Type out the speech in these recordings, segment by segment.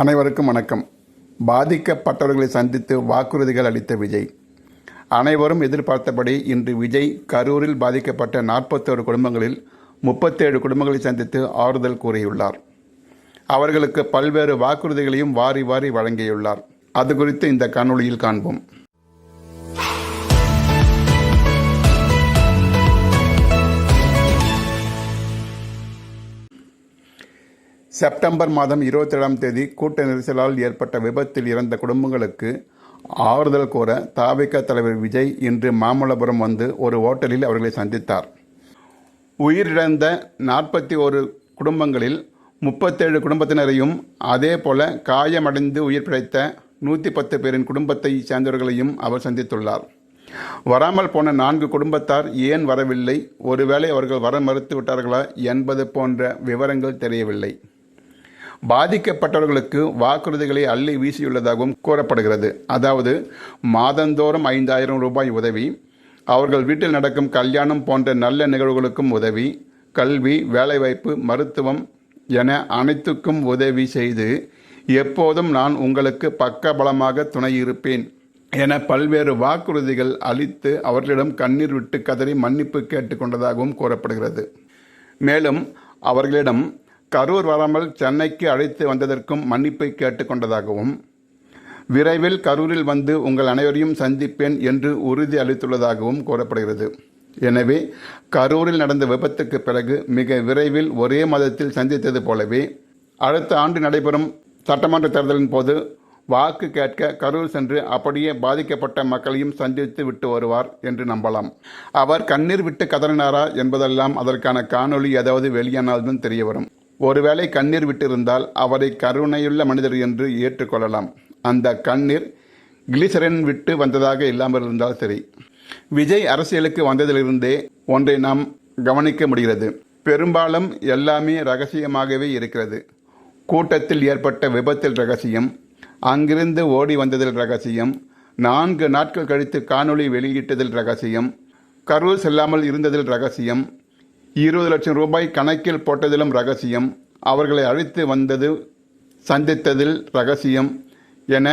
அனைவருக்கும் வணக்கம். பாதிக்கப்பட்டவர்களை சந்தித்து வாக்குறுதிகள் அளித்த விஜய். அனைவரும் எதிர்பார்த்தபடி இன்று விஜய் கரூரில் பாதிக்கப்பட்ட நாற்பத்தேழு குடும்பங்களில் முப்பத்தேழு குடும்பங்களை சந்தித்து ஆறுதல் கூறியுள்ளார். அவர்களுக்கு பல்வேறு வாக்குறுதிகளையும் வாரி வாரி வழங்கியுள்ளார். அது குறித்து இந்த காணொளியில் காண்போம். செப்டம்பர் மாதம் இருபத்தேழாம் தேதி கூட்ட நெரிசலால் ஏற்பட்ட விபத்தில் இறந்த குடும்பங்களுக்கு ஆறுதல் கூற தாவிக தலைவர் விஜய் இன்று மாமல்லபுரம் வந்து ஒரு ஓட்டலில் அவர்களை சந்தித்தார். உயிரிழந்த நாற்பத்தி ஒரு குடும்பங்களில் முப்பத்தேழு குடும்பத்தினரையும் அதே போல காயமடைந்து உயிர் பிழைத்த நூற்றி பத்து பேரின் குடும்பத்தை சேர்ந்தவர்களையும் அவர் சந்தித்துள்ளார். வராமல் போன நான்கு குடும்பத்தார் ஏன் வரவில்லை? ஒருவேளை அவர்கள் வர மறுத்து விட்டார்களா என்பது போன்ற விவரங்கள் தெரியவில்லை. பாதிக்கப்பட்டவர்களுக்கு வாக்குறுதிகளை அள்ளி வீசியுள்ளதாகவும் கூறப்படுகிறது. அதாவது மாதந்தோறும் ஐந்தாயிரம் ரூபாய் உதவி அவர்கள் வீட்டில் நடக்கும் கல்யாணம் போன்ற நல்ல நிகழ்வுகளுக்கும் உதவி கல்வி வேலைவாய்ப்பு மருத்துவம் என அனைத்துக்கும் உதவி செய்து எப்போதும் நான் உங்களுக்கு பக்கபலமாக துணை இருப்பேன் என பல்வேறு வாக்குறுதிகள் அளித்து அவர்களிடம் கண்ணீர் விட்டு கதறி மன்னிப்பு கேட்டுக்கொண்டதாகவும் கூறப்படுகிறது. மேலும் அவர்களிடம் கரூர் வராமல் சென்னைக்கு அழைத்து வந்ததற்கும் மன்னிப்பை கேட்டுக்கொண்டதாகவும் விரைவில் கரூரில் வந்து உங்கள் அனைவரையும் சந்திப்பேன் என்று உறுதி அளித்துள்ளதாகவும் கூறப்படுகிறது. எனவே கரூரில் நடந்த விபத்துக்கு பிறகு மிக விரைவில் ஒரே மாதத்தில் சந்தித்தது போலவே அடுத்த ஆண்டு நடைபெறும் சட்டமன்ற தேர்தலின் போது வாக்கு கேட்க கரூர் சென்று அப்படியே பாதிக்கப்பட்ட மக்களையும் சந்தித்து விட்டு வருவார் என்று நம்பலாம். அவர் கண்ணீர் விட்டு கதறினாரா என்பதெல்லாம் அதற்கான காணொளி ஏதாவது வெளியானால்தான் தெரிய வரும் ஒருவேளை கண்ணீர் விட்டிருந்தால் அவரை கருணையுள்ள மனிதர் என்று ஏற்றுக்கொள்ளலாம். அந்த கண்ணீர் கிளிசரன் விட்டு வந்ததாக இல்லாமல் இருந்தால் சரி. விஜய் அரசியலுக்கு வந்ததிலிருந்தே ஒன்றை நாம் கவனிக்க முடிகிறது. பெரும்பாலும் எல்லாமே ரகசியமாகவே இருக்கிறது. கூட்டத்தில் ஏற்பட்ட விபத்தில் ரகசியம் அங்கிருந்து ஓடி வந்ததில் ரகசியம் நான்கு நாட்கள் கழித்து காணொளி வெளியிட்டதில் ரகசியம் கரூர் செல்லாமல் இருந்ததில் ரகசியம் இருபது லட்சம் ரூபாய் கணக்கில் போட்டதிலும் ரகசியம். அவர்களை அழைத்து வந்தது சந்தித்ததில் ரகசியம் என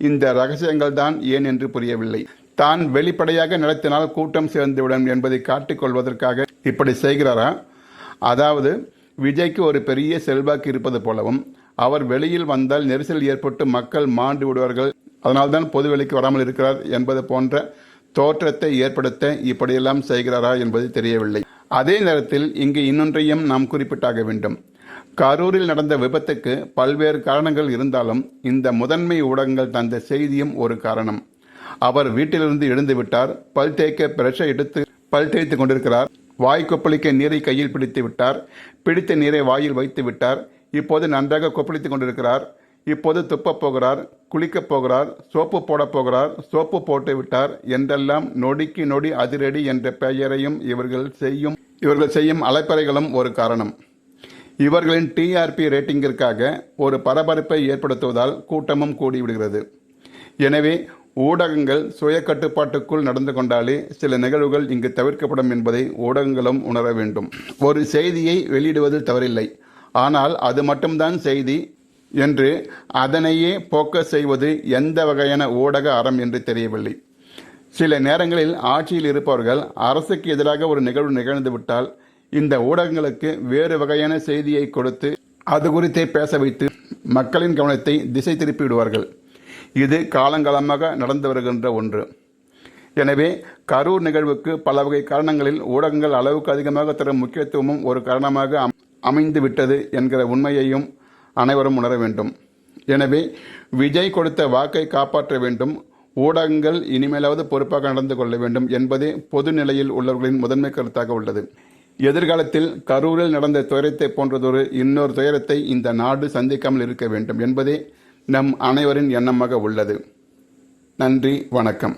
இந்த ரகசியங்கள் தான் ஏன் என்று புரியவில்லை. தான் வெளிப்படையாக நடத்தினால் கூட்டம் சேர்ந்துவிடும் என்பதை காட்டிக்கொள்வதற்காக இப்படி செய்கிறாரா? அதாவது விஜய்க்கு ஒரு பெரிய செல்வாக்கு இருப்பது போலவும் அவர் வெளியில் வந்தால் நெரிசல் ஏற்பட்டு மக்கள் மாண்டு விடுவார்கள். அதனால்தான் பொது வெளிக்கு வராமல் இருக்கிறார் என்பது போன்ற தோற்றத்தை ஏற்படுத்த இப்படியெல்லாம் செய்கிறாரா என்பது தெரியவில்லை. அதே நேரத்தில் இங்கு இன்னொன்றையும் நாம் குறிப்பிட்டாக வேண்டும். கரூரில் நடந்த விபத்துக்கு பல்வேறு காரணங்கள் இருந்தாலும் இந்த முதன்மை ஊடகங்கள் தந்த செய்தியும் ஒரு காரணம். அவர் வீட்டிலிருந்து எழுந்துவிட்டார் பல் தேய்க்க பிரஷை எடுத்து பல் தேய்த்து கொண்டிருக்கிறார் வாய் கொப்பளிக்க நீரை கையில் பிடித்து விட்டார் பிடித்த நீரை வாயில் வைத்து விட்டார் இப்போது நன்றாக கொப்பளித்து கொண்டிருக்கிறார் இப்போது துப்பப் போகிறார் குளிக்கப் போகிறார் சோப்பு போடப் போகிறார் சோப்பு போட்டு விட்டார் என்றெல்லாம் நொடிக்கு நொடி அதிரடி என்ற பெயரையும் இவர்கள் செய்யும் இவர்கள் செய்யும் அலைப்பறைகளும் ஒரு காரணம். இவர்களின் டிஆர்பி ரேட்டிங்கிற்காக ஒரு பரபரப்பை ஏற்படுத்துவதால் கூட்டமும் கூடிவிடுகிறது. எனவே ஊடகங்கள் சுய கட்டுப்பாட்டுக்குள் நடந்து கொண்டாலே சில நிகழ்வுகள் இங்கு தவிர்க்கப்படும் என்பதை ஊடகங்களும் உணர வேண்டும். ஒரு செய்தியை வெளியிடுவதில் தவறில்லை. ஆனால் அது மட்டும்தான் செய்தி என்று அதனையே போக்கஸ் செய்வது எந்த வகையான ஊடக அறம் என்று தெரியவில்லை. சில நேரங்களில் ஆட்சியில் இருப்பவர்கள் அரசுக்கு எதிராக ஒரு நிகழ்வு நிகழ்ந்துவிட்டால் இந்த ஊடகங்களுக்கு வேறு வகையான செய்தியை கொடுத்து அது குறித்தே பேச வைத்து மக்களின் கவனத்தை திசை திருப்பி விடுவார்கள் இது காலங்காலமாக நடந்து வருகின்ற ஒன்று. எனவே கரூர் நிகழ்வுக்கு பல வகை காரணங்களில் ஊடகங்கள் அளவுக்கு அதிகமாக தரும் முக்கியத்துவமும் ஒரு காரணமாக அமைந்து விட்டது என்கிற உண்மையையும் அனைவரும் உணர வேண்டும். எனவே விஜய் கொடுத்த வாக்கை காப்பாற்ற வேண்டும். ஊடகங்கள் இனிமேலாவது பொறுப்பாக நடந்து கொள்ள வேண்டும் என்பதே பொது நிலையில் உள்ளவர்களின் முதன்மை கருத்தாக உள்ளது. எதிர்காலத்தில் கரூரில் நடந்த துயரத்தை போன்றதொரு இன்னொரு துயரத்தை இந்த நாடு சந்திக்காமல் இருக்க வேண்டும் என்பதே நம் அனைவரின் எண்ணமாக உள்ளது. நன்றி வணக்கம்.